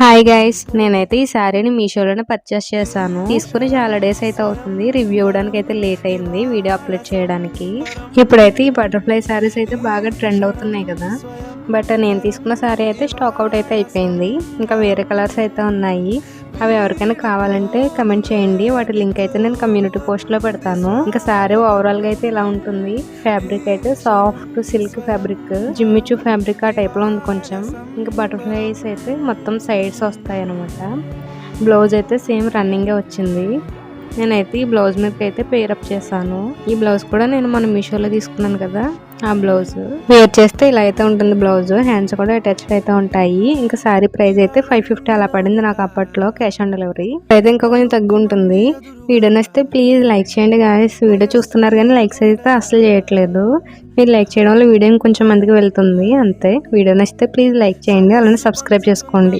Hi guys నేనైతే ఈ శారీని మీషోలోనే పర్చేస్ చేశాను. తీసుకుని చాలా డేస్ అయితే అవుతుంది. రివ్యూ ఇవ్వడానికి అయితే లేట్ అయింది వీడియో అప్లోడ్ చేయడానికి. ఇప్పుడైతే ఈ బటర్ఫ్లై శారీస్ అయితే బాగా ట్రెండ్ అవుతున్నాయి కదా. బట్ నేను తీసుకున్న శారీ అయితే స్టాక్ అవుట్ అయితే అయిపోయింది. ఇంకా వేరే కలర్స్ అయితే ఉన్నాయి. అవి ఎవరికైనా కావాలంటే కమెంట్ చేయండి. వాటి లింక్ అయితే నేను కమ్యూనిటీ పోస్ట్లో పెడతాను. ఇంకా శారీ ఓవరాల్గా అయితే ఇలా ఉంటుంది. ఫ్యాబ్రిక్ అయితే soft silk fabric Jimmy Choo fabric ఆ టైప్లో ఉంది కొంచెం. ఇంకా బటర్ఫ్లైస్ అయితే మొత్తం సైడ్స్ వస్తాయి అనమాట బ్లౌజ్ అయితే సేమ్ రన్నింగే వచ్చింది. నేనైతే ఈ బ్లౌజ్ మీదకి అయితే పేరప్ చేశాను. ఈ బ్లౌజ్ కూడా నేను మన మీషోలో తీసుకున్నాను కదా ఆ బ్లౌజ్ వేర్ చేస్తే ఇలా అయితే ఉంటుంది బ్లౌజ్ హ్యాండ్స్ కూడా అటాచ్డ్ అయితే ఉంటాయి. ఇంకా సారీ ప్రైస్ అయితే ఫైవ్ ఫిఫ్టీ అలా పడింది నాకు అప్పట్లో క్యాష్ ఆన్ డెలివరీ అయితే ఇంకా కొంచెం తగ్గు ఉంటుంది. వీడియో నచ్చితే ప్లీజ్ లైక్ చేయండి గాయస్ వీడియో చూస్తున్నారు కానీ లైక్స్ అయితే అసలు చేయట్లేదు. మీరు లైక్ చేయడం వల్ల వీడియో కొంచెం మందికి వెళ్తుంది అంతే. వీడియో నచ్చితే ప్లీజ్ లైక్ చేయండి అలానే సబ్స్క్రైబ్ చేసుకోండి.